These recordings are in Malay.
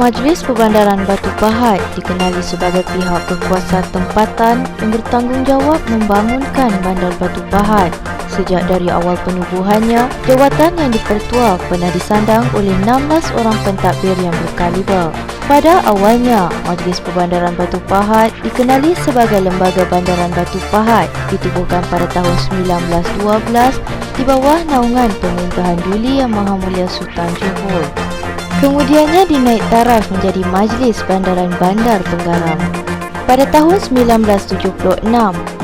Majlis Perbandaran Batu Pahat dikenali sebagai pihak berkuasa tempatan yang bertanggungjawab membangunkan Bandar Batu Pahat. Sejak dari awal penubuhannya, jawatan yang dipertua pernah disandang oleh 16 orang pentadbir yang berkaliber. Pada awalnya, Majlis Perbandaran Batu Pahat dikenali sebagai Lembaga Bandaran Batu Pahat ditubuhkan pada tahun 1912 di bawah naungan Pemerintahan Duli Yang Maha Mulia Sultan Johor. Kemudiannya dinaik taraf menjadi Majlis Bandaran Bandar Penggaram. Pada tahun 1976,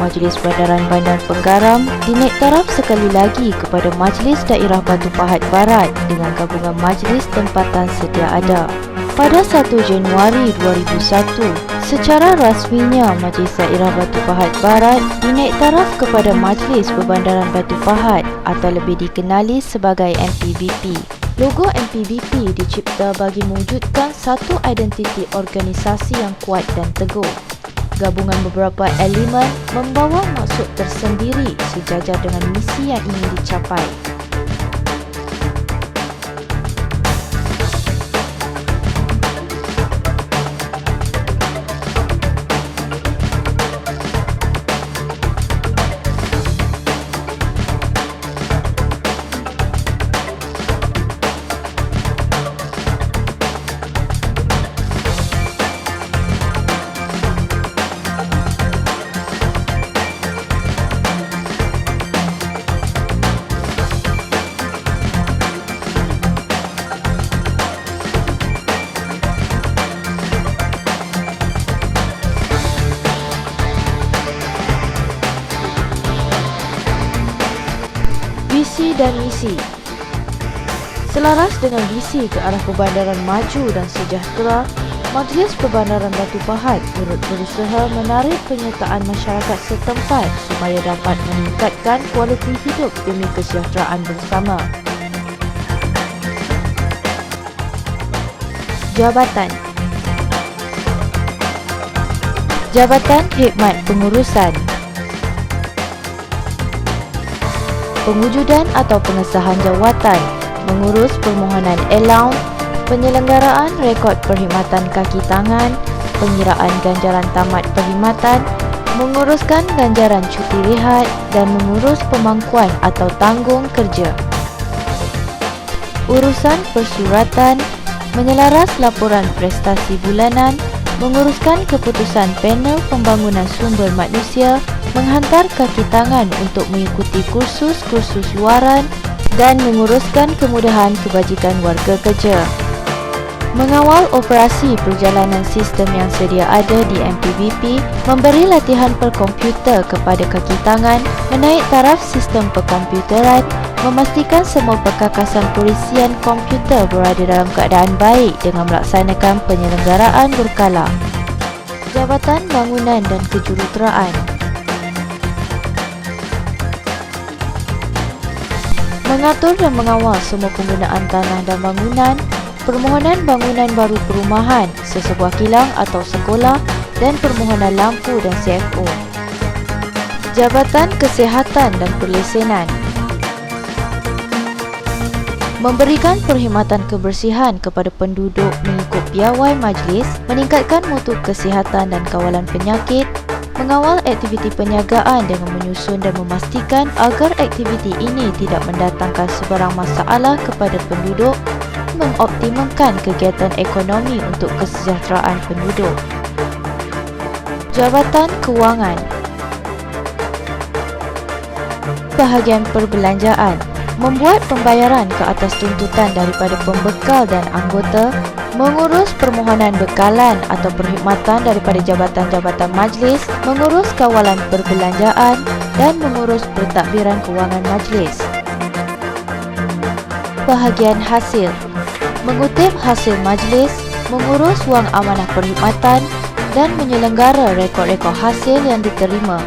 Majlis Bandaran Bandar Penggaram dinaik taraf sekali lagi kepada Majlis Daerah Batu Pahat Barat dengan gabungan Majlis Tempatan Sedia Ada. Pada 1 Januari 2001, secara rasminya Majlis Daerah Batu Pahat Barat dinaik taraf kepada Majlis Perbandaran Batu Pahat atau lebih dikenali sebagai MPBP. Logo MPBP dicipta bagi mewujudkan satu identiti organisasi yang kuat dan teguh. Gabungan beberapa elemen membawa maksud tersendiri sejajar dengan misi yang ingin dicapai. Selaras dengan visi ke arah perbandaran maju dan sejahtera, Majlis Perbandaran Batu Pahat turut berusaha menarik penyertaan masyarakat setempat supaya dapat meningkatkan kualiti hidup demi kesejahteraan bersama. Jabatan. Jabatan Khidmat Pengurusan Pengujudan atau pengesahan jawatan Mengurus permohonan allowance Penyelenggaraan rekod perkhidmatan kaki tangan Pengiraan ganjaran tamat perkhidmatan Menguruskan ganjaran cuti rehat Dan mengurus pemangkuan atau tanggung kerja. Urusan persuratan Menyelaras laporan prestasi bulanan Menguruskan keputusan panel pembangunan sumber manusia menghantar kaki tangan untuk mengikuti kursus-kursus luaran dan menguruskan kemudahan kebajikan warga kerja. Mengawal operasi perjalanan sistem yang sedia ada di MPBP, memberi latihan perkomputer kepada kaki tangan, menaik taraf sistem perkomputeran, memastikan semua perkakasan perisian komputer berada dalam keadaan baik dengan melaksanakan penyelenggaraan berkala. Jabatan Bangunan dan Kejuruteraan mengatur dan mengawal semua penggunaan tanah dan bangunan, permohonan bangunan baru perumahan, sesebuah kilang atau sekolah dan permohonan lampu dan CFO. Jabatan Kesihatan dan Perlesenan Memberikan perkhidmatan kebersihan kepada penduduk mengikut piawai majlis, meningkatkan mutu kesihatan dan kawalan penyakit, mengawal aktiviti perniagaan dengan menyusun dan memastikan agar aktiviti ini tidak mendatangkan sebarang masalah kepada penduduk mengoptimalkan kegiatan ekonomi untuk kesejahteraan penduduk. Jabatan Kewangan Bahagian Perbelanjaan Membuat pembayaran ke atas tuntutan daripada pembekal dan anggota mengurus permohonan bekalan atau perkhidmatan daripada jabatan-jabatan majlis, mengurus kawalan perbelanjaan dan mengurus pentadbiran kewangan majlis. Bahagian hasil Mengutip hasil majlis, mengurus wang amanah perkhidmatan dan menyelenggara rekod-rekod hasil yang diterima.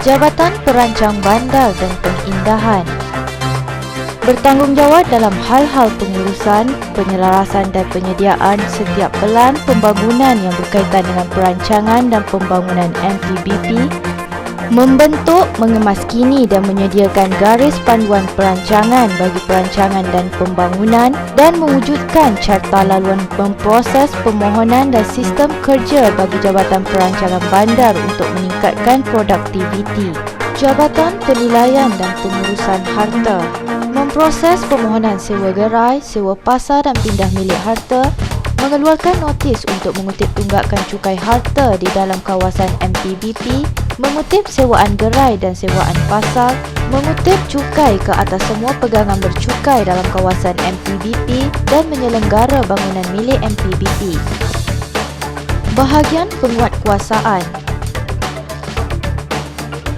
Jabatan Perancang Bandar dan Pengindahan bertanggungjawab dalam hal-hal pengurusan, penyelarasan dan penyediaan setiap pelan pembangunan yang berkaitan dengan perancangan dan pembangunan MPBP, Membentuk, mengemaskini dan menyediakan garis panduan perancangan bagi perancangan dan pembangunan dan mewujudkan carta laluan memproses permohonan dan sistem kerja bagi Jabatan Perancangan Bandar untuk meningkatkan produktiviti. Jabatan Penilaian dan Pengurusan Harta memproses permohonan sewa gerai, sewa pasar dan pindah milik harta mengeluarkan notis untuk mengutip tunggakan cukai harta di dalam kawasan MPBP, mengutip sewaan gerai dan sewaan pasar, mengutip cukai ke atas semua pegangan bercukai dalam kawasan MPBP dan menyelenggara bangunan milik MPBP. Bahagian penguatkuasaan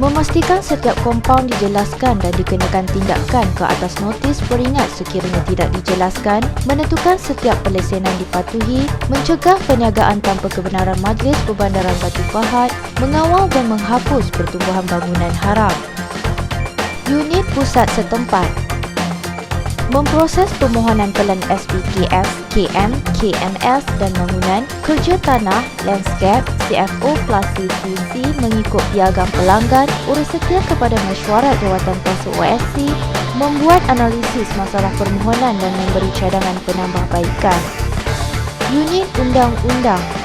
Memastikan setiap kompaun dijelaskan dan dikenakan tindakan ke atas notis peringat sekiranya tidak dijelaskan, menentukan setiap pelesenan dipatuhi, mencegah perniagaan tanpa kebenaran Majlis Perbandaran Batu Pahat, mengawal dan menghapus pertumbuhan bangunan haram. Unit Pusat Setempat memproses permohonan pelan SPKF, KM, KMS dan bangunan, kerja tanah, landscape, CFO plus CCC mengikut piagam pelanggan, urus setia kepada mesyuarat jawatan kuasa OSC, membuat analisis masalah permohonan dan memberi cadangan penambahbaikan. Unit Undang-Undang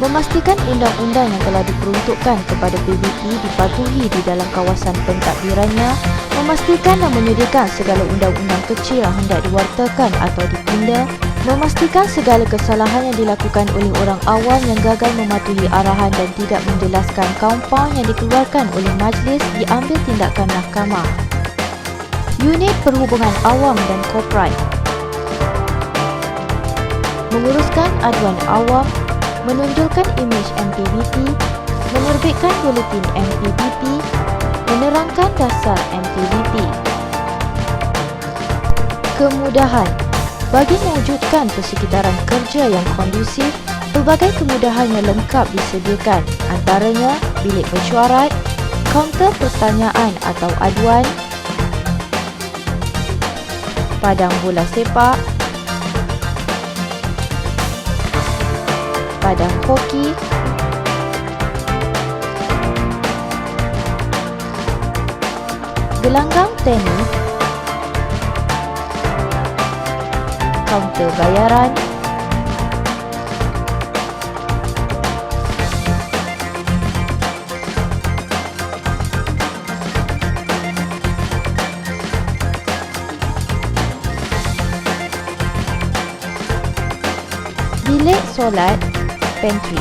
memastikan undang-undang yang telah diperuntukkan kepada PBT dipatuhi di dalam kawasan pentadbirannya, memastikan dan menyediakan segala undang-undang kecil yang hendak diwartakan atau dipinda, memastikan segala kesalahan yang dilakukan oleh orang awam yang gagal mematuhi arahan dan tidak menjelaskan kampung yang dikeluarkan oleh majlis diambil tindakan mahkamah. Unit Perhubungan Awam dan Korporat Menguruskan aduan awam menonjolkan imej MPBP, menerbitkan buletin MPBP, menerangkan dasar MPBP. Kemudahan bagi mewujudkan persekitaran kerja yang kondusif, pelbagai kemudahan yang lengkap disediakan antaranya bilik mesyuarat, kaunter pertanyaan atau aduan, padang bola sepak, padang hoki, gelanggang tenis, kaunter bayaran, bilik solat pantry.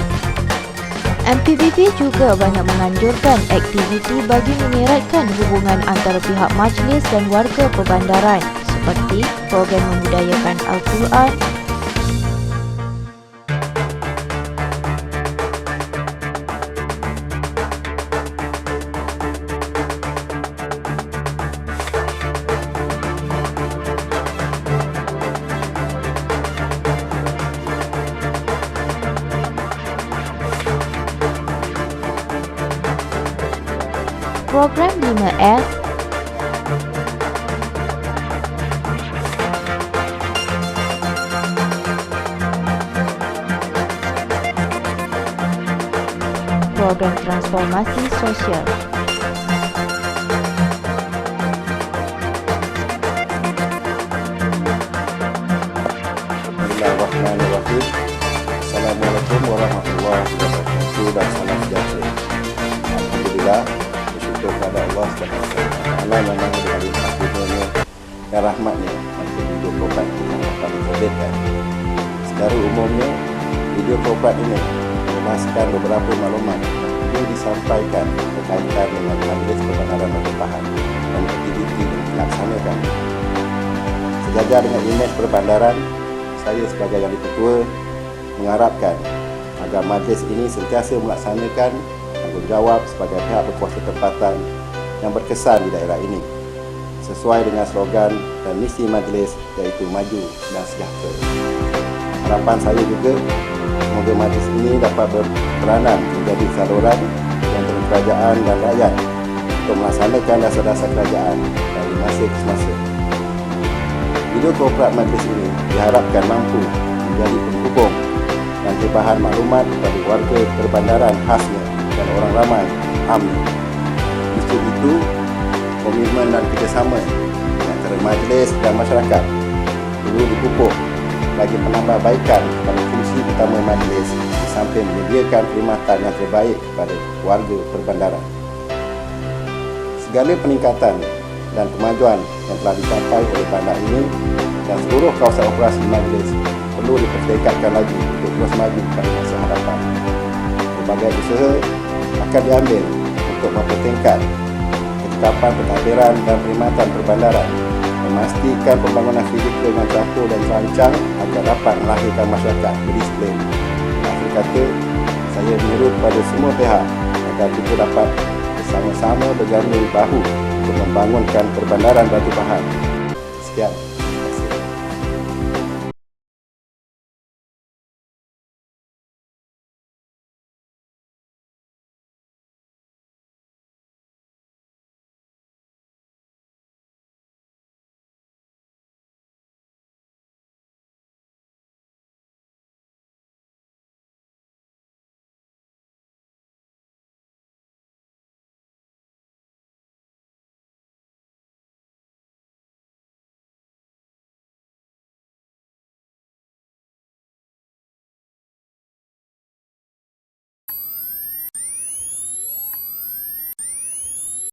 MPBP juga banyak menganjurkan aktiviti bagi mengeratkan hubungan antara pihak majlis dan warga perbandaran seperti program memudayakan Al-Quran, program 5S program transformasi sosial. Bismillahirrahmanirrahim. Assalamualaikum warahmatullahi wabarakatuh dan salam sejahtera. Alhamdulillah bersyukur kepada Allah taala yang memang limpah kurnianya dan rahmatnya maka video korban dapat diterbitkan. Secara umumnya video korban ini mengemaskan beberapa maklumat yang disampaikan berkaitan dengan Majlis Perbenaran Pertumpahan dan aktiviti yang dilaksanakan. Sejajar dengan imej perbandaran, saya sebagai yang ketua mengharapkan agar majlis ini sentiasa melaksanakan tanggungjawab sebagai pihak berkuasa tempatan yang berkesan di daerah ini sesuai dengan slogan dan misi majlis iaitu maju dan sejahtera. Harapan saya juga semoga majlis ini dapat berperanan menjadi saluran yang kerajaan dan rakyat untuk melaksanakan dasar-dasar kerajaan dari masa ke semasa. Video korporat majlis ini diharapkan mampu menjadi penghubung dan tebahan maklumat kepada warga perbandaran khasnya dan orang ramai. Amin. untuk itu, komitmen dan kerjasama antara majlis dan masyarakat perlu dipupuk bagi penambahbaikan pada fungsi utama majlis di samping menyediakan perkhidmatan yang terbaik kepada warga perbandaran. Segala peningkatan dan kemajuan yang telah dicapai oleh bandar ini dan seluruh kawasan operasi majlis perlu dipertingkatkan lagi untuk terus maju pada masa hadapan. Berbagai usaha akan diambil untuk mempertingkat ketetapan pentadbiran dan perkhidmatan perbandaran memastikan pembangunan fizikal yang teratur dan terancang agar dapat melahirkan masyarakat berdisiplin. Akhir kata, saya menyeru kepada semua pihak agar kita dapat bersama-sama berganding bahu untuk membangunkan perbandaran Batu Pahat. Sekian.